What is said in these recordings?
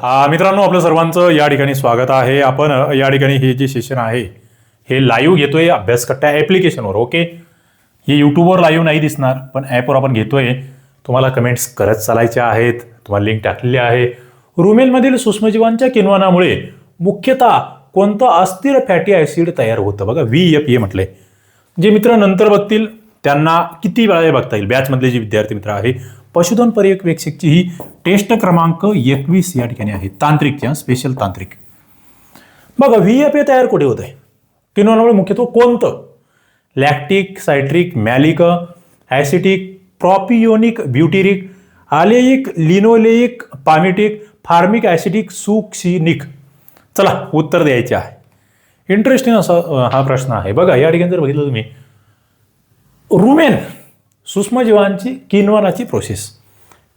हा मित्रांनो आपलं सर्वांचं या ठिकाणी स्वागत आहे. आपण या ठिकाणी हे जे सेशन आहे हे लाईव्ह घेतोय अभ्यासकट्टा ॲप्लिकेशनवर ओके हे यूट्यूबवर लाईव्ह नाही दिसणार पण ॲपवर आपण घेतोय. तुम्हाला कमेंट्स करत चालायच्या आहेत तुम्हाला लिंक टाकलेली आहे. रुमेलमधील सूक्ष्मजीवांच्या किण्वनामुळे मुख्यतः कोणतं अस्थिर फॅटी ॲसिड तयार होतं? बघा व्ही एफ ए म्हटलंय. जे मित्र नंतर बघतील त्यांना किती वेळा बघता येईल? बॅचमधले जे विद्यार्थी मित्र आहे पशुधन पर्यवेक्षकची ही टेस्ट क्रमांक एकवीस या ठिकाणी आहे. तांत्रिकच्या स्पेशल तांत्रिक. बघा व्ही एफ ए तयार कुठे होत आहे? किनोनामुळे मुख्यत्व कोणतं? Lactic citric malic acetic propionic butyric oleic linoleic palmitic formic acetic succinic चला उत्तर द्यायचे आहे. इंटरेस्टिंग असा हा प्रश्न आहे. बघा या ठिकाणी जर बघितलं तुम्ही रुमेन सूक्ष्मजीवांची किण्वनाची प्रोसेस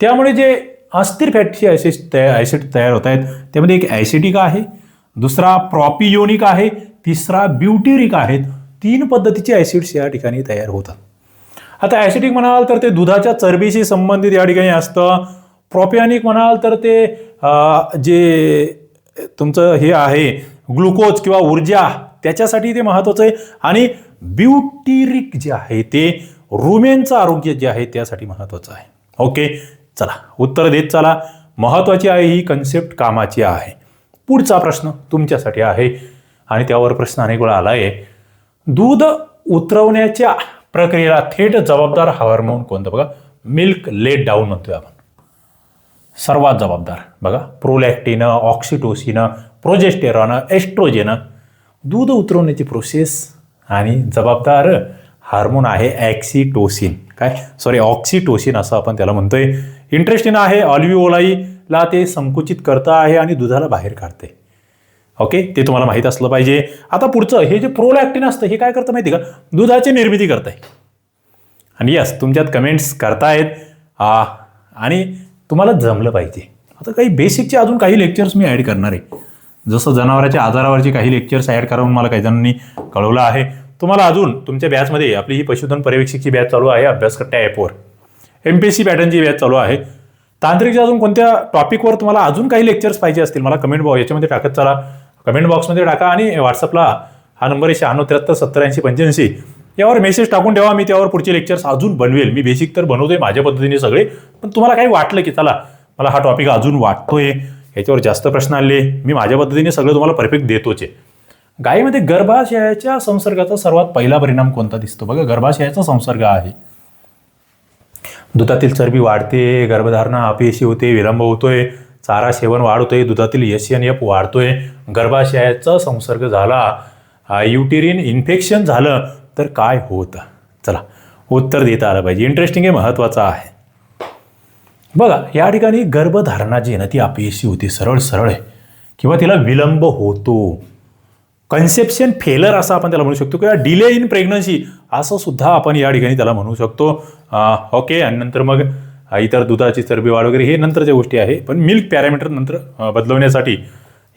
त्यामुळे जे अस्थिर फॅटची ॲसिड तयार ॲसिड तयार होत आहेत त्यामध्ये एक ॲसिडिक आहे दुसरा प्रॉपियोनिक आहे तिसरा ब्युटिरिक आहेत तीन पद्धतीचे ॲसिड्स या ठिकाणी तयार होतात. आता ॲसिडिक म्हणाल तर ते दुधाच्या चरबीशी संबंधित या ठिकाणी असतं. प्रॉपियानिक म्हणाल तर ते जे तुमचं हे आहे ग्लुकोज किंवा ऊर्जा त्याच्यासाठी ते महत्त्वाचं आहे. आणि ब्युटिरिक जे आहे ते रुमेनचं आरोग्य जे आहे त्यासाठी महत्त्वाचं आहे. ओके चला. उत्तर देत चला. महत्त्वाची आहे ही कन्सेप्ट कामाची आहे. पुढचा प्रश्न तुमच्यासाठी आहे. आणि त्यावर प्रश्न अनेक वेळा आला आहे दूध उतरवण्याच्या प्रक्रियेला थेट जबाबदार हार्मोन कोणतं बघा? मिल्क लेट डाऊन म्हणतोय आपण. सर्वात जबाबदार. बघा. प्रोलॅक्टिन ऑक्सिटोसिन प्रोजेस्टेरॉन एस्ट्रोजेन दूध उतरवण्याची प्रोसेस आणि जबाबदार हार्मोन आहे ॲक्सिटोसिन काय? सॉरी ऑक्सिटोसिन असं आपण त्याला म्हणतोय. इंटरेस्टिंग आहे ऑलिव्हिओलाईला ते संकुचित करतं आहे आणि दुधाला बाहेर काढते. ओके ते तुम्हाला माहीत असलं पाहिजे. आता पुढचं हे जे प्रोलॅक्टिन असतं हे काय करतं माहिती का? दुधाची निर्मिती करतंय. आणि यस तुमच्यात कमेंट्स करतायत. आ, आणि तुम्हाला जमलं पाहिजे. आता काही बेसिकचे अजून काही लेक्चर्स मी ॲड करणार आहे. जसं जनावरांच्या आजारावरचे काही लेक्चर्स ॲड करावून मला काही जणांनी कळवलं आहे. तुम्हाला अजून तुमच्या बॅचमध्ये आपली ही पशुधन पर्यवेक्षकची बॅच चालू आहे अभ्यासकट्टा ॲपवर एम पी एस सी पॅटर्नची बॅच चालू आहे तांत्रिकच्या अजून कोणत्या टॉपिकवर तुम्हाला अजून काही लेक्चर्स पाहिजे असतील? मला कमेंट बॉक्स याच्यामध्ये टाकत चला. कमेंट बॉक्समध्ये टाका आणि व्हॉट्सअपला हा नंबर आहे शहाण्णव त्र्याहत्तर सत्तर ऐंशी पंच्याऐंशी. यावर मेसेज टाकून ठेवा मी त्यावर पुढचे लेक्चर्स अजून बनवेल. मी बेसिक तर बनवतोय माझ्या पद्धतीने सगळे पण तुम्हाला काही वाटलं की चला मला हा टॉपिक अजून वाटतोय. याच्यावर जास्त प्रश्न आले. मी माझ्या पद्धतीने सगळं तुम्हाला परफेक्ट देतोच आहे. गायीमध्ये गर्भाशयाच्या संसर्गाचा सर्वात पहिला परिणाम कोणता दिसतो? बघा गर्भाशयाचा संसर्ग आहे. दुधातील चरबी वाढते गर्भधारणा अपयशी होते विलंब होतोय चारा सेवन वाढतोय दुधातील एस एन एफ वाढतोय. गर्भाशयाचा संसर्ग झाला युटेरिन इन्फेक्शन झालं तर काय होतं? चला उत्तर देता आलं पाहिजे. इंटरेस्टिंग हे महत्त्वाचं आहे. बघा या ठिकाणी गर्भधारणा जी आहे ना ती अपयशी होती सरळ सरळ आहे. किंवा तिला विलंब होतो. कन्सेप्शन फेलर असं आपण त्याला म्हणू शकतो किंवा डिले इन प्रेग्नन्सी असं सुद्धा आपण या ठिकाणी त्याला म्हणू शकतो. ओके आणि नंतर मग इतर दुधाची चरबी वाढ वगैरे हे नंतरच्या गोष्टी आहे पण मिल्क पॅरामीटर नंतर बदलवण्यासाठी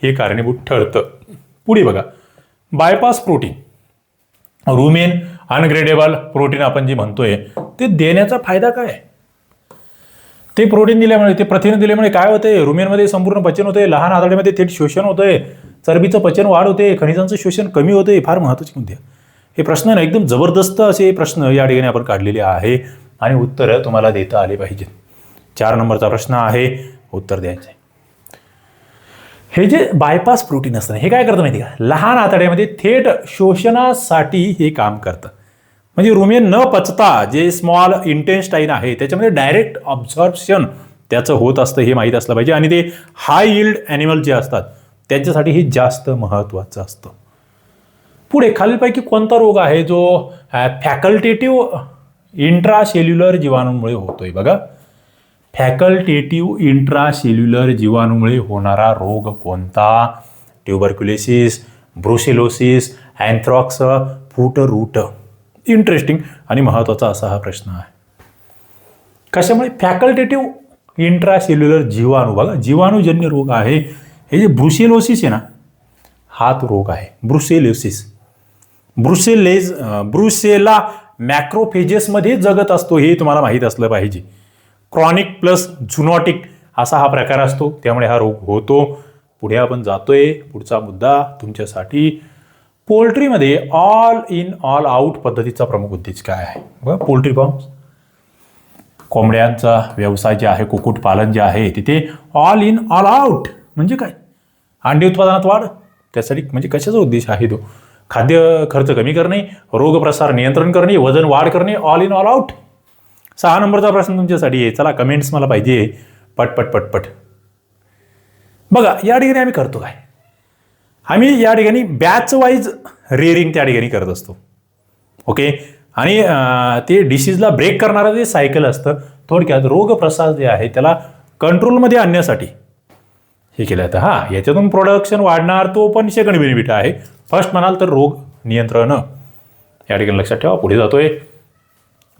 हे कारणीभूत ठरतं. पुढे बघा. Bypass protein rumen undegradable protein आपण जे म्हणतोय ते देण्याचा फायदा काय? ते प्रोटीन दिल्यामुळे ते प्रथिन दिल्यामुळे काय होते रुमेनमध्ये संपूर्ण पचन होते लहान आतड्यामध्ये थेट शोषण होतंय. चरबीचं पचन वाढ होते खनिजांचं शोषण कमी होते फार महत्त्वाचे मुद्दे हे प्रश्न ना एकदम जबरदस्त असे प्रश्न या ठिकाणी आपण काढलेले आहे आणि उत्तरं तुम्हाला देता आले पाहिजेत. चार नंबरचा प्रश्न आहे उत्तर द्यायचं हे जे बायपास प्रोटीन असतं हे काय करतं माहिती का? लहान आतड्यामध्ये थेट शोषणासाठी हे काम करतं. म्हणजे रुमेन न पचता जे स्मॉल इंटेन्स्टाईन आहे त्याच्यामध्ये डायरेक्ट ऑब्झॉर्प्शन त्याचं होत असतं हे माहीत असलं पाहिजे. आणि ते हाय यिल्ड ॲनिमल जे असतात त्यांच्यासाठी हे जास्त महत्त्वाचं असतं. पुढे खालीलपैकी कोणता रोग आहे जो फॅकल्टेटिव्ह इंट्रासेल्युलर जीवाणूमुळे होतोय? बघा. फॅकल्टेटिव्ह इंट्रासेल्युलर जीवाणूमुळे होणारा रोग कोणता? Tuberculosis brucellosis anthrax foot rot interesting आणि महत्त्वाचा असा हा प्रश्न आहे. कशामुळे? फॅकल्टेटिव्ह इंट्रासेल्युलर जीवाणू बघा जीवाणूजन्य रोग आहे. हे जे ब्रुसेलोसिस आहे ना हा तो रोग आहे. ब्रुसेलोसिस ब्रुसेलेज ब्रुसेला मॅक्रोफेजेसमध्ये जगत असतो हे तुम्हाला माहीत असलं पाहिजे. क्रॉनिक प्लस झुनॉटिक असा हा प्रकार असतो. त्यामुळे हा रोग होतो. पुढे आपण जातोय. पुढचा मुद्दा तुमच्यासाठी. पोल्ट्रीमध्ये ऑल इन ऑल आउट पद्धतीचा प्रमुख उद्देश काय आहे? बघा पोल्ट्री फार्म कोंबड्यांचा व्यवसाय जे आहे कुक्कुटपालन जे आहे तिथे ऑल इन ऑल आउट म्हणजे काय? अंडी उत्पादनात वाढ. त्यासाठी म्हणजे कशाचा उद्देश आहे तो? खाद्य खर्च कमी करणे रोगप्रसार नियंत्रण करणे वजन वाढ करणे ऑल इन ऑल आउट सहा नंबरचा प्रश्न तुमच्यासाठी आहे. चला कमेंट्स मला पाहिजे. पटपट पटपट बघा या ठिकाणी आम्ही करतो काय? आम्ही या ठिकाणी बॅच वाईज रेअरिंग त्या ठिकाणी करत असतो. ओके आणि ते डिसीजला ब्रेक करणारं जे सायकल असतं थोडक्यात रोगप्रसार जे आहे त्याला कंट्रोलमध्ये आणण्यासाठी हे केलं जातं हां याच्यातून प्रोडक्शन वाढणार तो पण सेकंड बेनिफिट आहे. फर्स्ट म्हणाल तर रोग नियंत्रण. या ठिकाणी लक्षात ठेवा पुढे जातोय.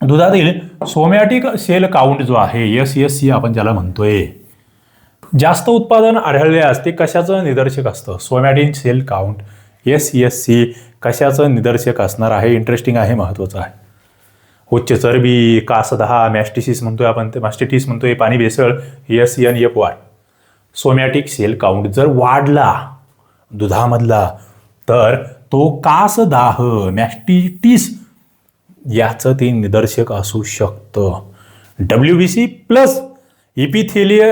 दुधातील सोमॅटिक सेल काउंट जो आहे एस एस सी आपण ज्याला म्हणतोय. जास्त उत्पादन आढळले असते कशाचं निदर्शक असतं? Somatic cell count S S C कशाचं निदर्शक असणार आहे? इंटरेस्टिंग आहे महत्त्वाचं आहे. उच्च चरबी कासदहा मॅस्टिसिस म्हणतोय आपण ते मॅस्टिटिस म्हणतोय पाणी भेसळ एस एन एफ वाढ सोमॅटिक सेल काउंट जर वाढला दुधामधला तर तो कासदाह मॅस्टिटिस याचं ते निदर्शक असू शकतं. W B C plus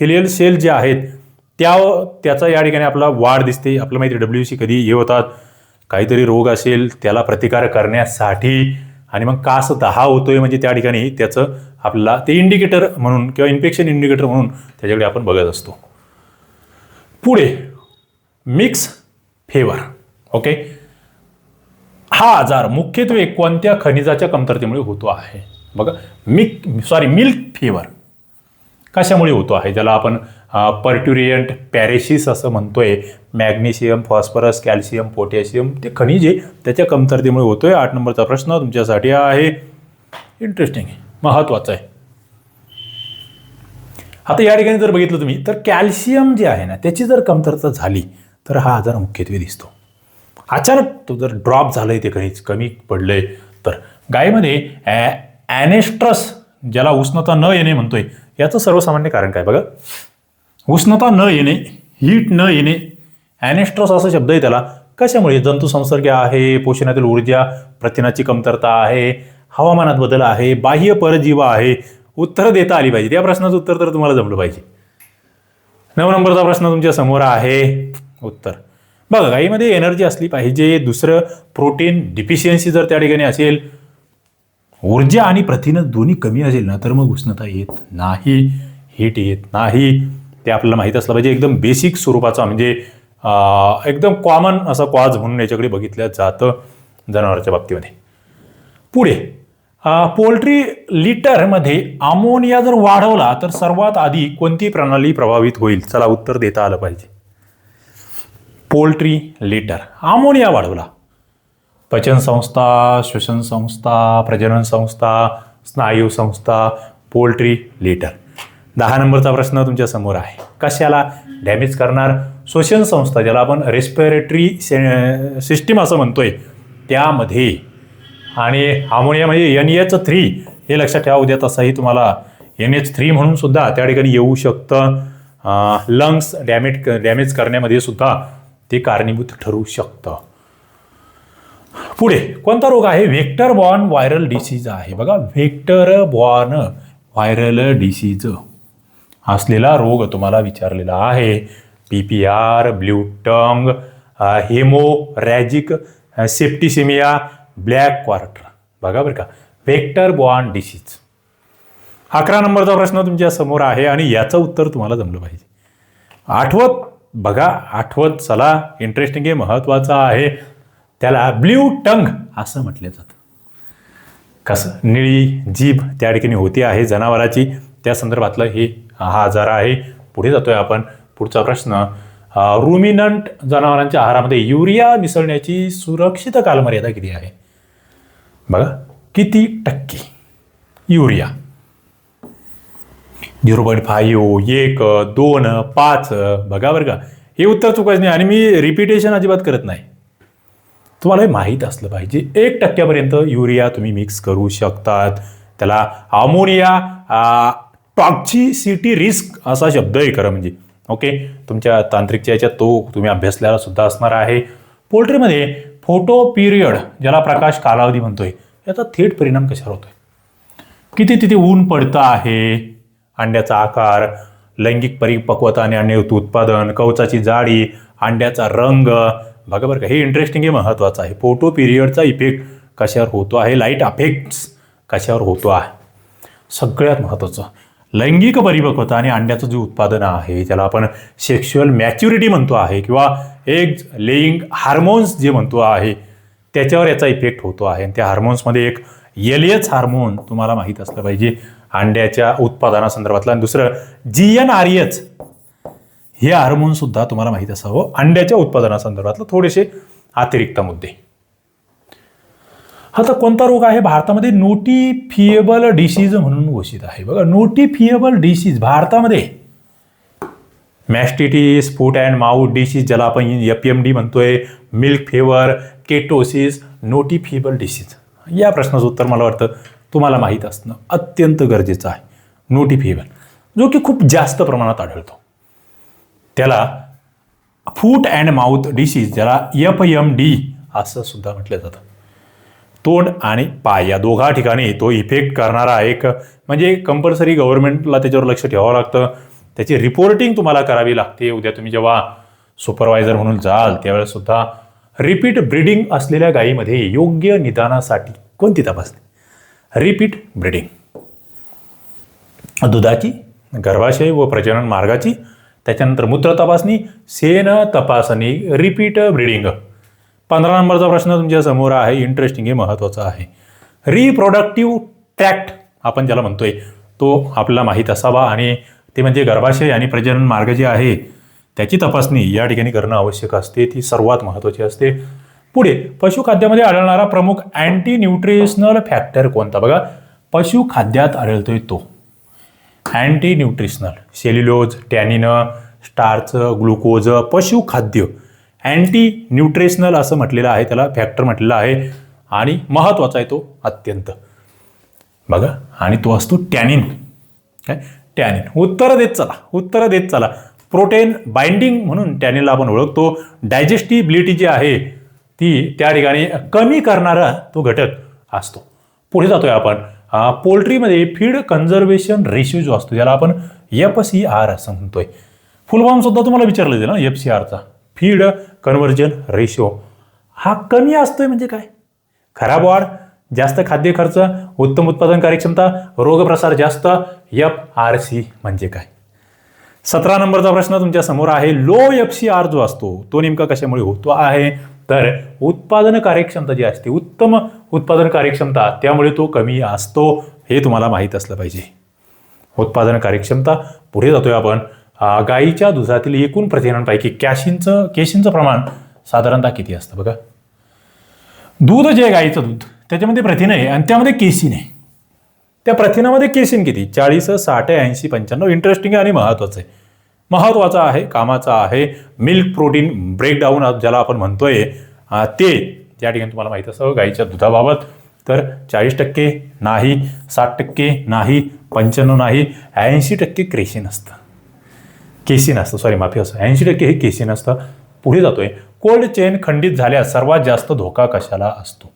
epithelial cell जे आहेत त्या त्याचा या ठिकाणी आपला वाढ दिसते. आपलं माहिती डब्ल्यू सी कधी हे होतात. काहीतरी रोग असेल त्याला प्रतिकार करण्यासाठी आणि मग कास दहा होतोय म्हणजे त्या ठिकाणी त्याचं आपल्याला ते इंडिकेटर म्हणून किंवा इन्फेक्शन इंडिकेटर म्हणून त्याच्याकडे आपण बघत असतो. पुढे मिक्स फेवर ओके हा आजार मुख्यत्वे कोणत्या खनिजाच्या कमतरतेमुळे होतो आहे? बघा मिक सॉरी मिल्क फेवर कशामुळे होतो आहे? ज्याला आपण पर्ट्युरियंट पॅरेशिस असं म्हणतोय. मॅग्नेशियम फॉस्फरस कॅल्शियम पोटॅशियम ते खनिजे त्याच्या कमतरतेमुळे होतोय. आठ नंबरचा प्रश्न तुमच्यासाठी आहे. इंटरेस्टिंग आहे महत्त्वाचं आहे. आता या ठिकाणी जर बघितलं तुम्ही तर कॅल्शियम जे आहे ना त्याची जर कमतरता झाली तर हा आजार मुख्यत्वे दिसतो. अचानक तो जर ड्रॉप झालंय ते खनिज कमी पडलंय तर गायीमध्ये ॲनेस्ट्रस ज्याला उष्णता न येणे म्हणतोय याचं सर्वसामान्य कारण काय? बघा. उष्णता न येणे हीट न येणे ॲनेस्ट्रस असा शब्द आहे त्याला. कशामुळे? जंतुसंसर्ग आहे पोषणातील ऊर्जा प्रथिनाची कमतरता आहे हवामानात बदल आहे बाह्य परजीव आहे उत्तरं देता आली पाहिजे. त्या प्रश्नाचं उत्तर तर तुम्हाला जमलं पाहिजे. नऊ नंबरचा प्रश्न तुमच्यासमोर आहे. उत्तर. बघा गाईमध्ये एनर्जी असली पाहिजे. दुसरं प्रोटीन डिफिशियन्सी जर त्या ठिकाणी असेल ऊर्जा आणि प्रथिनं दोन्ही कमी असेल ना तर मग उष्णता येत नाही हीट येत नाही. ते आपल्याला माहीत असलं पाहिजे. एकदम बेसिक स्वरूपाचा म्हणजे एकदम कॉमन असा क्वाज म्हणून याच्याकडे बघितलं जातं जनावरांच्या बाबतीमध्ये. पुढे पोल्ट्री लिटरमध्ये अमोनिया जर वाढवला तर सर्वात आधी कोणती प्रणाली प्रभावित होईल? चला उत्तर देता आलं पाहिजे. Poultry litre. अमोनिया वाढवला. पचन संस्था श्वसन संस्था प्रजनन संस्था स्नायू संस्था पोल्ट्री लिटर. दहा नंबरचा प्रश्न तुमच्यासमोर आहे. कशाला? डॅमेज करणार श्वसन संस्था ज्याला आपण रेस्पिरेटरी सिस्टीम असं म्हणतोय. त्यामध्ये आणि अमोनिया म्हणजे एन एच थ्री हे लक्षात ठेवा उद्या तसंही तुम्हाला एन एच थ्री म्हणून सुद्धा त्या ठिकाणी येऊ शकतं. लंग्स डॅमेज डॅमेज करण्यामध्ये सुद्धा ते कारणीभूत ठरू शकतं. पुढे कोणता रोग आहे? व्हेक्टर बॉर्न व्हायरल डिसीज आहे. बघा व्हेक्टर बॉर्न व्हायरल डिसीज असलेला रोग तुम्हाला विचारलेला आहे. P P R blue tongue haemorrhagic septicaemia black quarter. बघा बरं का. Vector borne disease. अकरा नंबरचा प्रश्न तुमच्यासमोर आहे आणि याचं उत्तर तुम्हाला जमलं पाहिजे. आठवत बघा आठवत चला. इंटरेस्टिंग आहे महत्त्वाचं आहे. त्याला ब्ल्यू टंग असं म्हटलं जातं. कसं? निळी जीभ त्या ठिकाणी होती आहे जनावराची. त्या संदर्भातलं हे हा आजार आहे. पुढे जातोय आपण. पुढचा प्रश्न रुमिनंट जनावरांच्या आहारामध्ये युरिया मिसळण्याची सुरक्षित कालमर्यादा किती आहे? बघा किती टक्के? युरिया. झिरो पॉईंट फाईव्ह एक दोन पाच बघा बरं का. हे उत्तर चुकायचं नाही आणि मी रिपिटेशन अजिबात करत नाही. तुम्हाला हे माहीत असलं पाहिजे एक टक्क्यापर्यंत युरिया तुम्ही मिक्स करू शकतात. त्याला अमोनिया टॉक्झिसिटी रिस्क असा शब्द आहे खरं म्हणजे. ओके तुमच्या तांत्रिकच्या याच्यात तो तुम्ही अभ्यासल्याला सुद्धा असणार आहे. पोल्ट्रीमध्ये फोटो पिरियड ज्याला प्रकाश कालावधी म्हणतोय याचा थेट परिणाम कशावर होतोय? किती तिथे ऊन पडतं आहे अंड्याचा आकार लैंगिक परिपक्वता आणि अंडे उत्पादन कवचाची जाडी अंड्याचा रंग बघा बरं का हे इंटरेस्टिंग आहे महत्त्वाचं आहे. फोटो पिरियडचा इफेक्ट कशावर होतो आहे? लाइट अफेक्ट्स कशावर होतो आहे? सगळ्यात महत्त्वाचं लैंगिक परिपक्वता आणि अंड्याचं जे उत्पादन आहे ज्याला आपण सेक्शुअल मॅच्युरिटी म्हणतो आहे किंवा एक लेईंग हार्मोन्स जे म्हणतो आहे त्याच्यावर याचा इफेक्ट होतो आहे. आणि त्या हार्मोन्समध्ये एक एलियच हार्मोन तुम्हाला माहीत असलं पाहिजे अंड्याच्या उत्पादनासंदर्भातलं. आणि दुसरं जी एन आर एच हे हार्मोन सुद्धा तुम्हाला माहीत असावं अंड्याच्या उत्पादनासंदर्भातलं थोडेसे अतिरिक्त मुद्दे. हा तर कोणता रोग आहे? भारतामध्ये नोटिफिएबल डिसीज म्हणून घोषित आहे. बघा नोटिफिएबल डिसीज भारतामध्ये mastitis foot and mouth disease ज्याला आपण एफ एम डी म्हणतोय milk fever ketosis notifiable disease. या प्रश्नाचं उत्तर मला वाटतं तुम्हाला माहीत असणं अत्यंत गरजेचं आहे. नोटिफिएबल जो की खूप जास्त प्रमाणात आढळतो. त्याला फूट अँड माउथ डिसीज ज्याला एफ एम डी असं सुद्धा म्हटलं जातं. तोंड आणि पाय या दोघा ठिकाणी तो इफेक्ट करणारा एक म्हणजे कंपल्सरी गव्हर्नमेंटला त्याच्यावर लक्ष ठेवावं लागतं. त्याची रिपोर्टिंग तुम्हाला करावी लागते. उद्या तुम्ही जेव्हा सुपरवायझर म्हणून जाल त्यावेळेस सुद्धा रिपीट ब्रीडिंग असलेल्या गायीमध्ये योग्य निदानासाठी कोणती तपासणी? रिपीट ब्रीडिंग दुधाची गर्भाशय व प्रजनन मार्गाची त्याच्यानंतर मूत्र तपासणी सेन तपासणी रिपीट ब्रीडिंग पंधरा नंबरचा प्रश्न तुमच्यासमोर आहे इंटरेस्टिंग आहे महत्त्वाचा आहे. रिप्रोडक्टिव्ह ट्रॅक्ट आपण ज्याला म्हणतोय तो आपल्याला माहीत असावा आणि ते म्हणजे गर्भाशय आणि प्रजनन मार्ग जे आहे त्याची तपासणी या ठिकाणी करणं आवश्यक असते. ती सर्वात महत्त्वाची असते. पुढे पशुखाद्यामध्ये आढळणारा प्रमुख अँटी न्यूट्रिशनल फॅक्टर कोणता? बघा पशुखाद्यात आढळतोय तो. Anti nutritional cellulose tannin starch glucose पशुखाद्य. अँटी न्यूट्रिशनल असं म्हटलेलं आहे त्याला फॅक्टर म्हटलेलं आहे. आणि महत्त्वाचा आहे तो अत्यंत. बघा आणि तो असतो टॅनिन काय? टॅनिन उत्तरं देत चला उत्तरं देत चला. प्रोटीन बाइंडिंग म्हणून टॅनिनला आपण ओळखतो. डायजेस्टिबिलिटी जी आहे ती त्या ठिकाणी कमी करणारा तो घटक असतो. पुढे जातोय आपण. पोल्ट्रीमध्ये फीड कन्झर्वेशन रेशिओ जो असतो ज्याला आपण एफ सी आर असं म्हणतोय. फुल सुद्धा तुम्हाला विचारलं जाईल ना एफ सी आरचा फीड कन्व्हर्जन रेशो. हा कमी असतोय म्हणजे काय? खराब वाढ जास्त खाद्य खर्च उत्तम उत्पादन कार्यक्षमता रोगप्रसार जास्त एफ आर सी म्हणजे काय? सतरा नंबरचा प्रश्न तुमच्यासमोर आहे लो एफ सी आर जो असतो तो नेमका कशामुळे होतो आहे? तर उत्पादन कार्यक्षमता जी असते उत्तम उत्पादन कार्यक्षमता त्यामुळे तो कमी असतो हे तुम्हाला माहीत असलं पाहिजे. उत्पादन कार्यक्षमता पुढे जातोय आपण. गाईच्या दुधातील एकूण प्रथिनांपैकी कॅशिनचं केशिनचं प्रमाण साधारणतः किती असतं बघा? दूध जे गाईचं दूध त्याच्यामध्ये प्रथिन आहे आणि त्यामध्ये केसिन आहे. त्या प्रथिनामध्ये केसिन किती? चाळीस साठ ऐंशी पंच्याण्णव इंटरेस्टिंग आहे आणि महत्त्वाचं आहे. महत्त्वाचं आहे कामाचा आहे मिल्क प्रोटीन ब्रेकडाऊन ज्याला आपण म्हणतोय ते त्या ठिकाणी तुम्हाला माहीत असावं गाईच्या दुधाबाबत. तर चाळीस टक्के नाही साठ टक्के नाही पंच्याण्णव नाही ऐंशी टक्के क्रेशिन असतं. केसिन असतं सॉरी माफी असं. ऐंशी टक्के हे केसिन असतं पुढे जातोय. कोल्ड चेन खंडित झाल्यास सर्वात जास्त धोका कशाला असतो?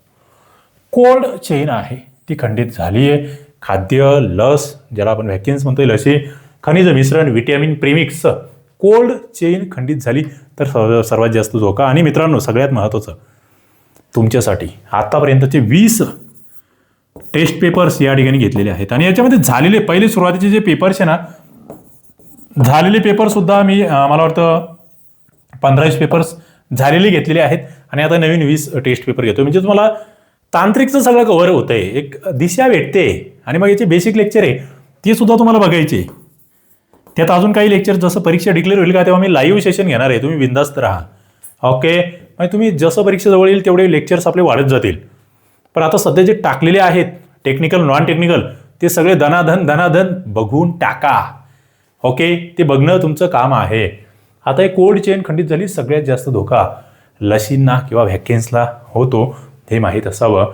कोल्ड चेन आहे ती खंडित झाली आहे खाद्य लस ज्याला आपण व्हॅकिन्स म्हणतोय लसी खनिज मिश्रण व्हिटॅमिन प्रेमिक्स कोल्ड चेन खंडित झाली तर सर्वात जास्त धोका. आणि मित्रांनो सगळ्यात महत्त्वाचं तुमच्यासाठी आत्तापर्यंतचे वीस टेस्ट पेपर्स या ठिकाणी घेतलेले आहेत. आणि याच्यामध्ये झालेले पहिले सुरुवातीचे जे पेपर्स आहे ना झालेले पेपर सुद्धा मी मला वाटतं पंधरावीस पेपर्स झालेले घेतलेले आहेत. आणि आता नवीन वीस टेस्ट पेपर घेतो म्हणजे तुम्हाला तांत्रिकचं सगळं कव्हर होतं आहे एक दिशा भेटते. आणि मग याचे बेसिक लेक्चर आहे. ते सुद्धा तुम्हाला बघायचे. त्यात अजून काही लेक्चर जसं परीक्षा डिक्लेअर होईल का तेव्हा मी लाईव्ह सेशन घेणार आहे. तुम्ही बिंदास्त राहा. ओके म्हणजे तुम्ही जसं परीक्षा जवळ येईल तेवढे लेक्चर्स आपले वाढत जातील. पण आता सध्या जे टाकलेले आहेत टेक्निकल नॉन टेक्निकल ते सगळे धनाधन धनाधन बघून टाका. ओके? ते बघणं तुमचं काम आहे. आता एक कोल्ड चेन खंडित झाली सगळ्यात जास्त धोका लसींना किंवा व्हॅकेन्सला होतो हे माहीत असावं.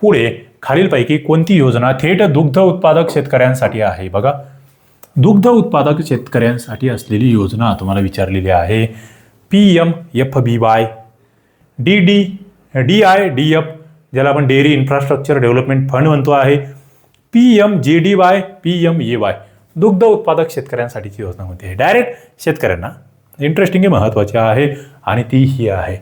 पुढे खालीलपैकी कोणती योजना थेट दुग्ध उत्पादक शेतकऱ्यांसाठी आहे? बघा. दुग्ध उत्पादक शेतकऱ्यांसाठी असलेली योजना तुम्हाला विचारलेली आहे. P M F B Y D D D I D F ज्याला आपण डेअरी इन्फ्रास्ट्रक्चर डेव्हलपमेंट फंड म्हणतो आहे. P M J D Y P M A Y दुग्ध उत्पादक शेतकऱ्यांसाठीची योजना होती डायरेक्ट शेतकऱ्यांना. इंटरेस्टिंग आहे महत्त्वाची आहे आणि ती ही आहे.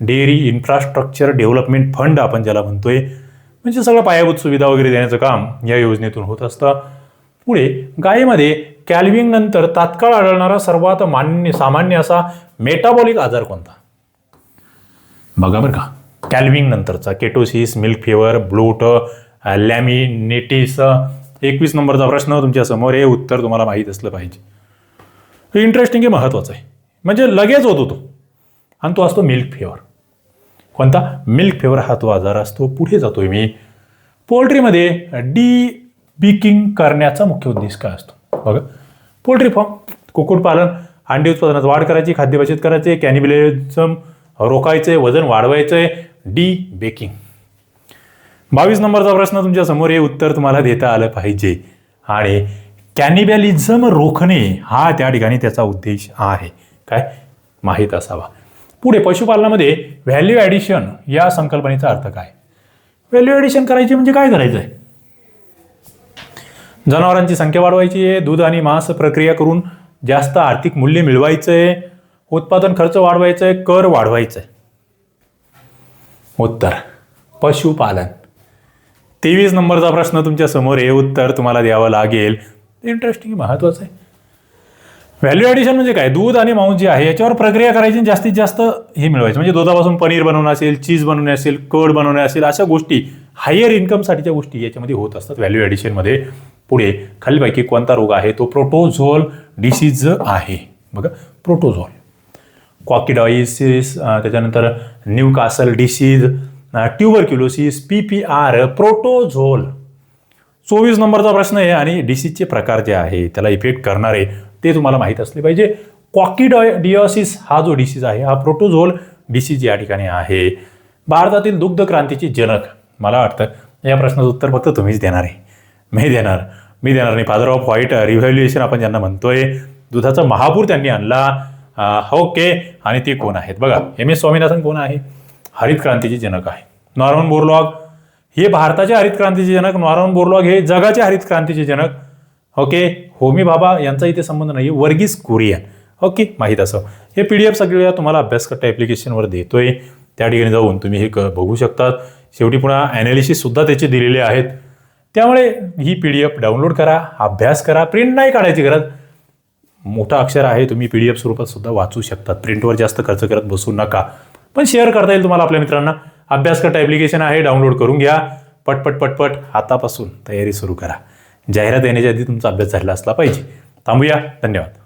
डेअरी इन्फ्रास्ट्रक्चर डेव्हलपमेंट फंड आपण ज्याला म्हणतोय म्हणजे सगळं पायाभूत सुविधा वगैरे देण्याचं काम या योजनेतून होत असतं. पुढे गायीमध्ये कॅल्विंग नंतर तात्काळ आढळणारा सर्वात मान्य सामान्य असा मेटाबॉलिक आजार कोणता? बघा बरं का. कॅल्विंग नंतरचा ketosis milk fever bloat laminitis एकवीस नंबरचा प्रश्न तुमच्यासमोर हे उत्तर तुम्हाला माहीत असलं पाहिजे. इंटरेस्टिंग आहे महत्त्वाचं आहे. म्हणजे लगेच होतो तो आणि तो असतो मिल्क फेवर कोणता? मिल्क फेवर हा तो आजार असतो पुढे जातोय मी. पोल्ट्रीमध्ये डी बिकिंग करण्याचा मुख्य उद्देश काय असतो? बघा. पोल्ट्री फॉर्म कुक्कुटपालन अंडी उत्पादनात वाढ करायची खाद्य बचत करायचे कॅनिबिलिझम रोखायचे वजन वाढवायचे डी बेकिंग बावीस नंबरचा प्रश्न तुमच्यासमोर हे उत्तर तुम्हाला देता आलं पाहिजे. आणि कॅनिबॅलिझम रोखणे हा त्या ठिकाणी त्याचा उद्देश आहे. काय? माहीत असावा. पुढे पशुपालनामध्ये व्हॅल्यू ॲडिशन या संकल्पनेचा अर्थ काय? व्हॅल्यू ॲडिशन करायची म्हणजे काय करायचं आहे जनावरांची संख्या वाढवायची आहे. दूध आणि मांस प्रक्रिया करून जास्त आर्थिक मूल्य मिळवायचं आहे उत्पादन खर्च वाढवायचं आहे कर वाढवायचं आहे उत्तर. पशुपालन. तेवीस नंबरचा प्रश्न तुमच्यासमोर हे उत्तर तुम्हाला द्यावं लागेल. इंटरेस्टिंग महत्त्वाचं आहे. व्हॅल्यू ॲडिशन म्हणजे काय? दूध आणि मांस जे आहे याच्यावर प्रक्रिया करायची आणि जास्तीत जास्त हे मिळवायचं. म्हणजे दुधापासून पनीर बनवणं असेल चीज बनवणे असेल कड बनवणे असेल अशा गोष्टी हायर इन्कमसाठीच्या गोष्टी याच्यामध्ये होत असतात व्हॅल्यू ॲडिशनमध्ये पुढे खालीपैकी कोणता रोग आहे? तो प्रोटोझोल डिसीज आहे. बघा प्रोटोझोल कॉकिडॉइसिस त्याच्यानंतर Newcastle disease tuberculosis P P R protozoal. चोवीस नंबरचा प्रश्न आहे आणि डिसीजचे प्रकार जे आहे त्याला इफेक्ट करणारे ते तुम्हाला माहीत असले पाहिजे. कॉकिडॉय डिओसिस हा जो डिसीज आहे हा प्रोटोझोल डिसीज या ठिकाणी आहे. भारतातील दुग्ध क्रांतीची जनक मला वाटतं या प्रश्नाचं उत्तर फक्त तुम्हीच देणार आहे. मी देणार. मी देणार नाही. फादर ऑफ व्हाईट रिव्हॅल्युएशन आपण ज्यांना म्हणतोय दुधाचा महापूर त्यांनी आणला. ओके. आणि ते कोण आहेत? बघा एम एस स्वामीनाथन कोण आहे? हरित क्रांतीचे जनक आहे. नॉर्मन बोरलॉग हे भारताचे हरित क्रांतीचे जनक नॉर्मन बोरलॉग हे जगाचे हरित क्रांतीचे जनक. ओके होमी बाबा यांचा इथे संबंध नाही वर्गीस कुरियन. ओके माहीत असं. हे पी डी एफ सगळ्या तुम्हाला अभ्यासकट्टा ॲप्लिकेशनवर देतोय. त्या ठिकाणी जाऊन तुम्ही हे क बघू शकतात. शेवटी पुन्हा ॲनालिसिससुद्धा त्याचे दिलेले आहेत. त्यामुळे ही पी डी एफ डाउनलोड करा अभ्यास करा प्रिंट नाही काढायची गरज. मोठा अक्षर आहे तुम्ही पी डी एफ स्वरूपात सुद्धा वाचू शकतात प्रिंटवर जास्त खर्च करत बसू नका. पण शेअर करता येईल तुम्हाला आपल्या मित्रांना. अभ्यासकट ॲप्लिकेशन आहे डाउनलोड करून घ्या. पटपट पटपट हातापासून तयारी सुरू करा. जाहिरात येण्याच्या आधी तुमचा अभ्यास झालेला असला पाहिजे. थांबूया. धन्यवाद.